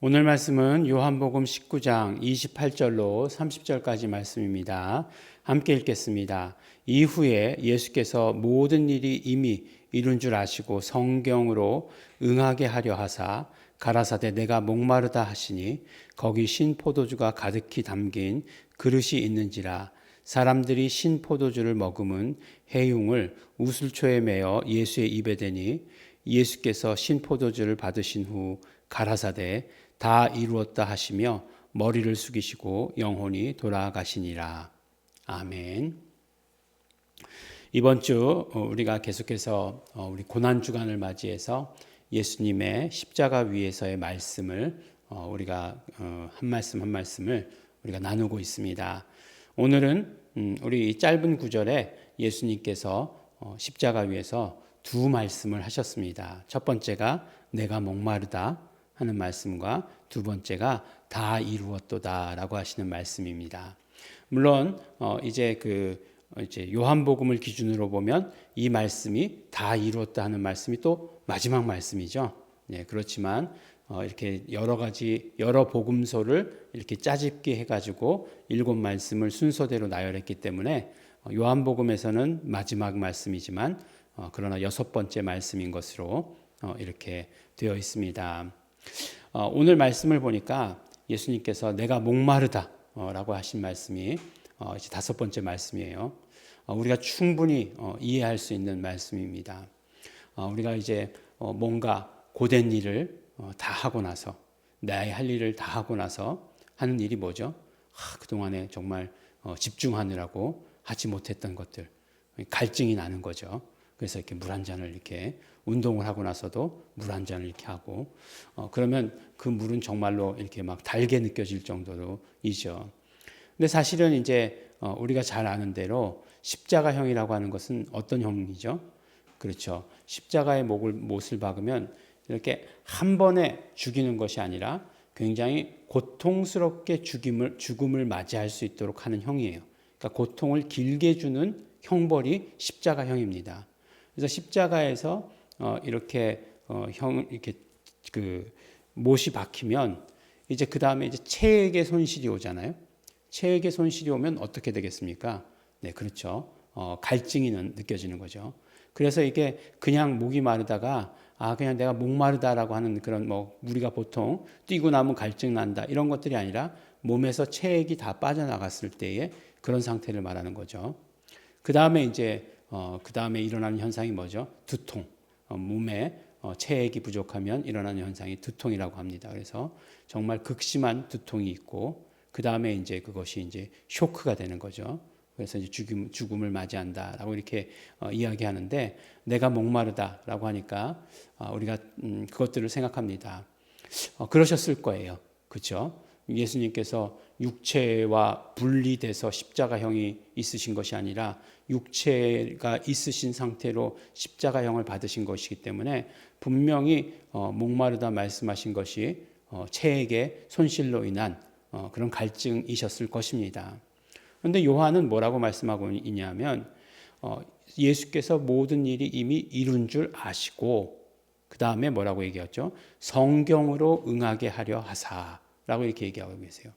오늘 말씀은 요한복음 19장 28절로 30절까지 말씀입니다. 함께 읽겠습니다. 이후에 예수께서 모든 일이 이미 이룬 줄 아시고 성경으로 응하게 하려 하사 가라사대 내가 목마르다 하시니 거기 신 포도주가 가득히 담긴 그릇이 있는지라 사람들이 신 포도주를 머금은 해융을 우슬초에 매어 예수의 입에 대니 예수께서 신 포도주를 받으신 후 가라사대 다 이루었다 하시며 머리를 숙이시고 영혼이 돌아가시니라. 아멘. 이번 주 어, 우리가 계속해서 어, 우리 고난 주간을 맞이해서 예수님의 십자가 위에서의 말씀을 어, 우리가 한 말씀 한 말씀을 우리가 나누고 있습니다. 오늘은 음, 우리 짧은 구절에 예수님께서 십자가 위에서 두 말씀을 하셨습니다. 첫 번째가 내가 목마르다 하는 말씀과 두 번째가 다 이루었도다라고 하시는 말씀입니다. 물론 이제 그 이제 요한복음을 기준으로 보면 이 말씀이 다 이루었다 하는 말씀이 또 마지막 말씀이죠. 네, 그렇지만 어, 이렇게 여러 가지 여러 복음서를 이렇게 짜집기 해가지고 일곱 말씀을 순서대로 나열했기 때문에 어, 요한복음에서는 마지막 말씀이지만 어, 그러나 여섯 번째 말씀인 것으로 어, 이렇게 되어 있습니다. 어, 오늘 말씀을 보니까 예수님께서 내가 목마르다 라고 하신 말씀이 어, 이제 다섯 번째 말씀이에요. 어, 우리가 충분히 어, 이해할 수 있는 말씀입니다. 우리가 이제 뭔가 고된 일을 다 하고 나서 나의 할 일을 다 하고 나서 하는 일이 뭐죠? 아, 그동안에 정말 집중하느라고 하지 못했던 것들 갈증이 나는 거죠. 그래서 이렇게 물 한 잔을 이렇게 운동을 하고 나서도 물 한 잔을 이렇게 하고 어, 그러면 그 물은 정말로 이렇게 막 달게 느껴질 정도로 이죠. 근데 사실은 이제 어, 우리가 잘 아는 대로 십자가형이라고 하는 것은 어떤 형이죠? 그렇죠. 십자가의 목을 못을 박으면 이렇게 한 번에 죽이는 것이 아니라 굉장히 고통스럽게 죽임을 죽음을 맞이할 수 있도록 하는 형이에요. 그러니까 고통을 길게 주는 형벌이 십자가형입니다. 그래서 십자가에서 어, 이렇게 어, 형 이렇게 그 못이 박히면 이제 그 다음에 이제 체액의 손실이 오잖아요. 체액의 손실이 오면 어떻게 되겠습니까? 네, 그렇죠. 어, 갈증이 느껴지는 거죠. 그래서 이게 그냥 목이 마르다가 아 그냥 내가 목 마르다라고 하는 그런 뭐 우리가 보통 뛰고 나면 갈증 난다 이런 것들이 아니라 몸에서 체액이 다 빠져나갔을 때의 그런 상태를 말하는 거죠. 그 다음에 이제 어, 그 다음에 일어나는 현상이 뭐죠? 두통. 어, 몸에 어, 체액이 부족하면 일어나는 현상이 두통이라고 합니다. 그래서 정말 극심한 두통이 있고 그 다음에 이제 그것이 이제 쇼크가 되는 거죠. 그래서 이제 죽음, 죽음을 맞이한다라고 이렇게 어, 이야기하는데 내가 목마르다라고 하니까 어, 우리가 음, 그것들을 생각합니다. 어, 그러셨을 거예요. 그렇죠? 예수님께서 육체와 분리돼서 십자가형이 있으신 것이 아니라 육체가 있으신 상태로 십자가형을 받으신 것이기 때문에 분명히 어, 목마르다 말씀하신 것이 어, 체액의 손실로 인한 어, 그런 갈증이셨을 것입니다. 그런데 요한은 뭐라고 말씀하고 있냐면 어, 예수께서 모든 일이 이미 이룬 줄 아시고 그 다음에 뭐라고 얘기했죠? 성경으로 응하게 하려 하사라고 이렇게 얘기하고 계세요.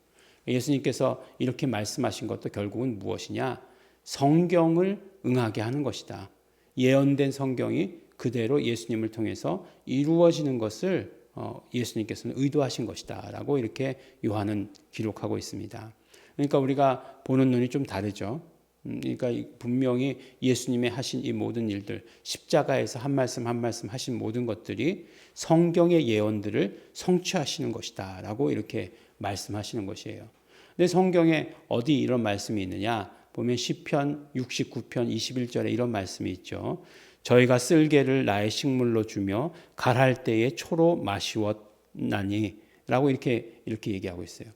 예수님께서 이렇게 말씀하신 것도 결국은 무엇이냐? 성경을 응하게 하는 것이다. 예언된 성경이 그대로 예수님을 통해서 이루어지는 것을 어, 예수님께서는 의도하신 것이다 라고 이렇게 요한은 기록하고 있습니다. 그러니까 우리가 보는 눈이 좀 다르죠. 음, 그러니까 분명히 예수님의 하신 이 모든 일들, 십자가에서 한 말씀 한 말씀 하신 모든 것들이 성경의 예언들을 성취하시는 것이다 라고 이렇게 말씀하시는 것이에요. 근데 성경에 어디 이런 말씀이 있느냐? 보면 시편 69편 21절에 이런 말씀이 있죠. 저희가 쓸개를 나의 식물로 주며 갈할 때에 초로 마시웠나니 라고 이렇게 이렇게 얘기하고 있어요.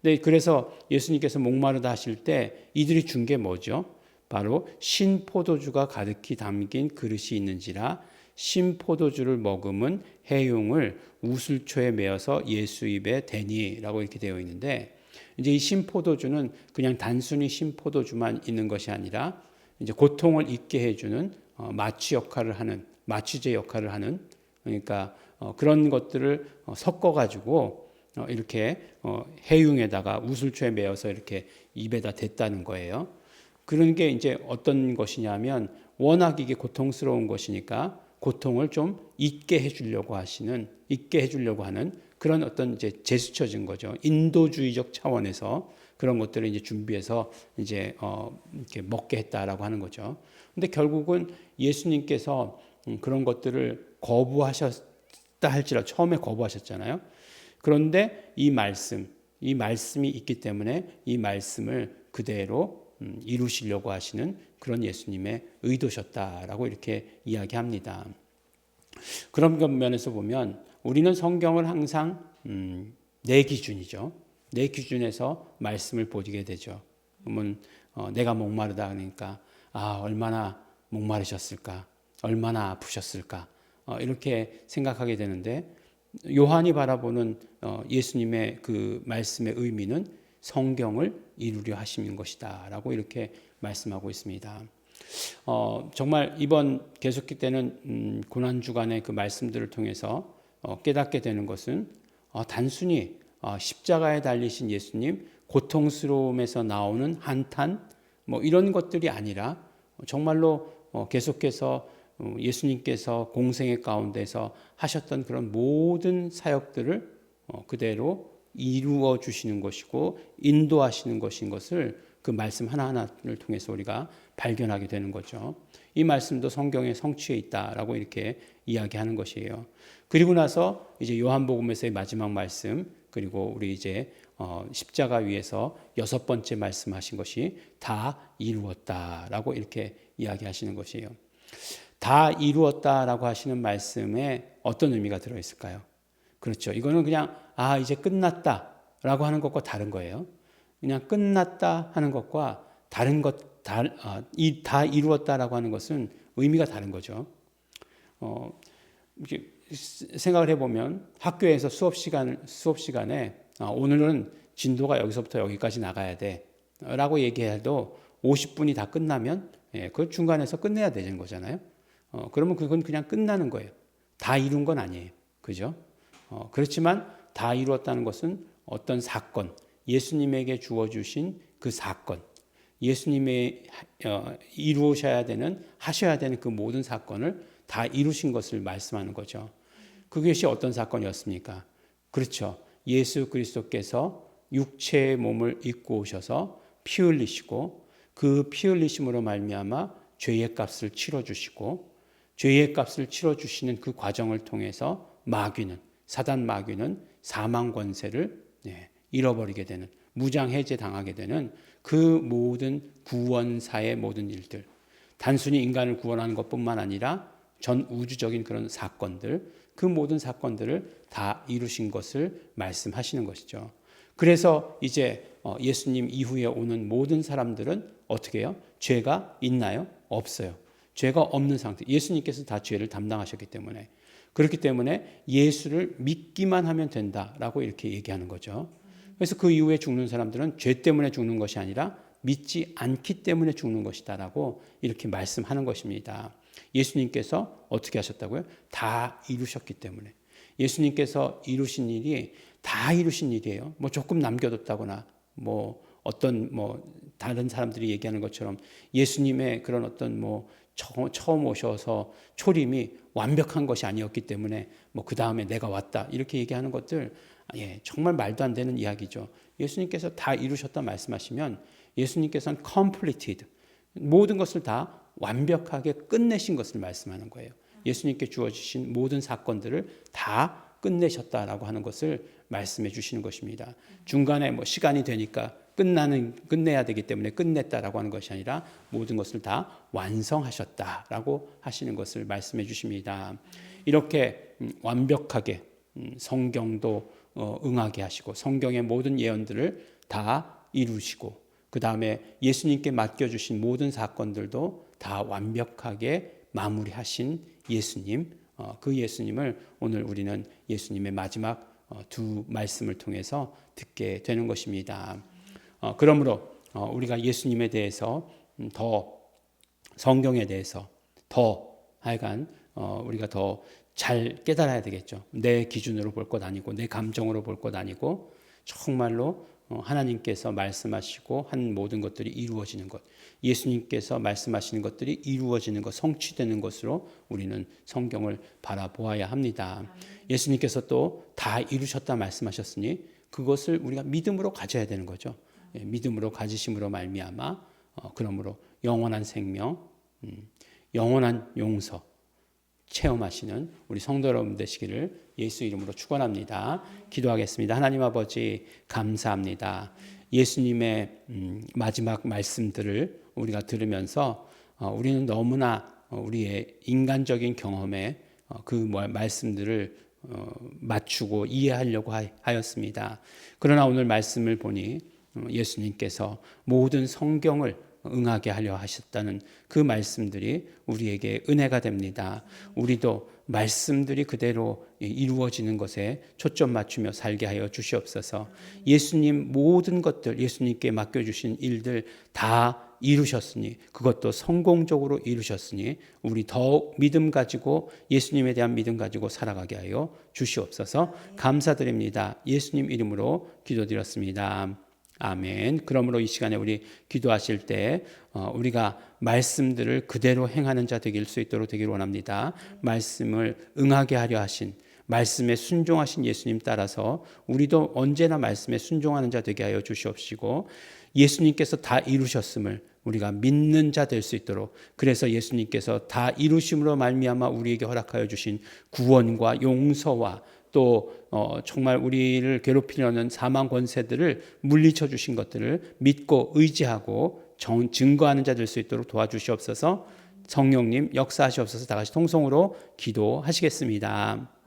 네, 그래서 예수님께서 목마르다 하실 때 이들이 준 게 뭐죠? 바로 신 포도주가 가득히 담긴 그릇이 있는지라 신 포도주를 머금은 해용을 우슬초에 메어서 예수 입에 대니라고 이렇게 되어 있는데 이제 이 신 포도주는 그냥 단순히 신 포도주만 있는 것이 아니라 이제 고통을 잊게 해주는 어, 마취 역할을 하는 마취제 역할을 하는 그러니까 어, 그런 것들을 어, 섞어 가지고 어, 이렇게 어, 해융에다가 우슬초에 매어서 이렇게 입에다 댔다는 거예요. 그런 게 이제 어떤 것이냐면 워낙 이게 고통스러운 것이니까 고통을 좀 잊게 해주려고 하시는 잊게 해주려고 하는 그런 어떤 이제 제스처진 거죠. 인도주의적 차원에서 그런 것들을 이제 준비해서 이제 어 이렇게 먹게 했다라고 하는 거죠. 근데 결국은 예수님께서 음, 그런 것들을 거부하셨다 할지라 처음에 거부하셨잖아요. 그런데 이 말씀, 이 말씀이 있기 때문에 이 말씀을 그대로 음, 이루시려고 하시는 그런 예수님의 의도셨다라고 이렇게 이야기합니다. 그런 면에서 보면 우리는 성경을 항상 음, 내 기준이죠. 내 기준에서 말씀을 보게 되죠. 그러면 어, 내가 목마르다 그러니까 아 얼마나 목마르셨을까, 얼마나 아프셨을까 어, 이렇게 생각하게 되는데 요한이 바라보는 어, 예수님의 그 말씀의 의미는 성경을 이루려 하시는 것이다라고 이렇게 말씀하고 있습니다. 어, 정말 이번 계속기 때는 음, 고난 주간의 그 말씀들을 통해서 어, 깨닫게 되는 것은 어, 단순히 어, 십자가에 달리신 예수님 고통스러움에서 나오는 한탄 뭐 이런 것들이 아니라 정말로 어, 계속해서 어, 예수님께서 공생의 가운데서 하셨던 그런 모든 사역들을 어, 그대로 이루어 주시는 것이고 인도하시는 것인 것을 그 말씀 하나하나를 통해서 우리가 발견하게 되는 거죠. 이 말씀도 성경에 성취해 있다라고 이렇게 이야기하는 것이에요. 그리고 나서 이제 요한복음에서의 마지막 말씀 그리고 우리 이제 어, 십자가 위에서 여섯 번째 말씀하신 것이 다 이루었다라고 이렇게 이야기하시는 것이에요. 다 이루었다라고 하시는 말씀에 어떤 의미가 들어 있을까요? 그렇죠. 이거는 그냥 아 이제 끝났다 라고 하는 것과 다른 거예요. 그냥 끝났다 하는 것과 다른 것, 다, 아, 이, 다 이루었다라고 하는 것은 의미가 다른 거죠. 어, 생각을 해보면 학교에서 수업 시간 수업 시간에 아, 오늘은 진도가 여기서부터 여기까지 나가야 돼 라고 얘기해도 50분이 다 끝나면 예, 그 중간에서 끝내야 되는 거잖아요. 어, 그러면 그건 그냥 끝나는 거예요. 다 이룬 건 아니에요. 그죠? 어, 그렇지만 다 이루었다는 것은 어떤 사건, 예수님에게 주어주신 그 사건, 예수님의 어, 이루셔야 되는, 하셔야 되는 그 모든 사건을 다 이루신 것을 말씀하는 거죠. 그것이 어떤 사건이었습니까? 그렇죠. 예수 그리스도께서 육체의 몸을 입고 오셔서 피 흘리시고 그 피 흘리심으로 말미암아 죄의 값을 치러 주시고 죄의 값을 치러 주시는 그 과정을 통해서 마귀는 사단 마귀는 사망 권세를 네, 잃어버리게 되는 무장 해제 당하게 되는 그 모든 구원사의 모든 일들 단순히 인간을 구원하는 것뿐만 아니라 전 우주적인 그런 사건들 그 모든 사건들을 다 이루신 것을 말씀하시는 것이죠. 그래서 이제 어, 예수님 이후에 오는 모든 사람들은 어떻게 해요? 죄가 있나요? 없어요. 죄가 없는 상태. 예수님께서 다 죄를 담당하셨기 때문에. 그렇기 때문에 예수를 믿기만 하면 된다라고 이렇게 얘기하는 거죠. 그래서 그 이후에 죽는 사람들은 죄 때문에 죽는 것이 아니라 믿지 않기 때문에 죽는 것이다라고 이렇게 말씀하는 것입니다. 예수님께서 어떻게 하셨다고요? 다 이루셨기 때문에. 예수님께서 이루신 일이 다 이루신 일이에요. 뭐 조금 남겨뒀다거나 뭐 어떤 뭐 다른 사람들이 얘기하는 것처럼 예수님의 그런 어떤 뭐 처음 오셔서 초림이 완벽한 것이 아니었기 때문에 뭐 그 다음에 내가 왔다 이렇게 얘기하는 것들 예 정말 말도 안 되는 이야기죠. 예수님께서 다 이루셨다 말씀하시면 예수님께서는 completed 모든 것을 다 완벽하게 끝내신 것을 말씀하는 거예요. 예수님께 주어주신 모든 사건들을 다 끝내셨다라고 하는 것을 말씀해 주시는 것입니다. 중간에 뭐 시간이 되니까 끝나는 끝내야 되기 때문에 끝냈다라고 하는 것이 아니라 모든 것을 다 완성하셨다라고 하시는 것을 말씀해 주십니다. 이렇게 음, 완벽하게 음, 성경도 어, 응하게 하시고 성경의 모든 예언들을 다 이루시고 그 다음에 예수님께 맡겨주신 모든 사건들도 다 완벽하게 마무리하신 예수님, 어, 그 예수님을 오늘 우리는 예수님의 마지막 어, 두 말씀을 통해서 듣게 되는 것입니다. 어, 그러므로 우리가 예수님에 대해서 음, 더 성경에 대해서 더 하여간 우리가 더 잘 깨달아야 되겠죠. 내 기준으로 볼 것 아니고 내 감정으로 볼 것 아니고 정말로 어, 하나님께서 말씀하시고 한 모든 것들이 이루어지는 것, 예수님께서 말씀하시는 것들이 이루어지는 것, 성취되는 것으로 우리는 성경을 바라보아야 합니다. 예수님께서 또 다 이루셨다 말씀하셨으니 그것을 우리가 믿음으로 가져야 되는 거죠. 예, 믿음으로 가지심으로 말미암아 어, 그러므로 영원한 생명, 음, 영원한 용서 체험하시는 우리 성도 여러분 되시기를 예수 이름으로 축원합니다. 기도하겠습니다. 하나님 아버지 감사합니다. 예수님의 음, 마지막 말씀들을 우리가 들으면서 어, 우리는 너무나 어, 우리의 인간적인 경험에 어, 그 뭐- 말씀들을 어, 맞추고 이해하려고 하- 하였습니다. 그러나 오늘 말씀을 보니 어, 예수님께서 모든 성경을 응하게 하려 하셨다는 그 말씀들이 우리에게 은혜가 됩니다. 우리도 말씀들이 그대로 이루어지는 것에 초점 맞추며 살게 하여 주시옵소서. 예수님 모든 것들 예수님께 맡겨 주신 일들 다 이루셨으니 그것도 성공적으로 이루셨으니 우리 더욱 믿음 가지고 예수님에 대한 믿음 가지고 살아가게 하여 주시옵소서. 감사드립니다. 예수님 이름으로 기도드렸습니다. 아멘. 그러므로 이 시간에 우리 기도하실 때 어, 우리가 말씀들을 그대로 행하는 자 되길 수 있도록 되기를 원합니다. 말씀을 응하게 하려 하신 말씀에 순종하신 예수님 따라서 우리도 언제나 말씀에 순종하는 자 되게 하여 주시옵시고 예수님께서 다 이루셨음을 우리가 믿는 자 될 수 있도록 그래서 예수님께서 다 이루심으로 말미암아 우리에게 허락하여 주신 구원과 용서와 또 어, 정말 우리를 괴롭히려는 사망 권세들을 물리쳐 주신 것들을 믿고 의지하고 정, 증거하는 자 될 수 있도록 도와주시옵소서. 성령님 역사하시옵소서. 다 같이 통성으로 기도하시겠습니다.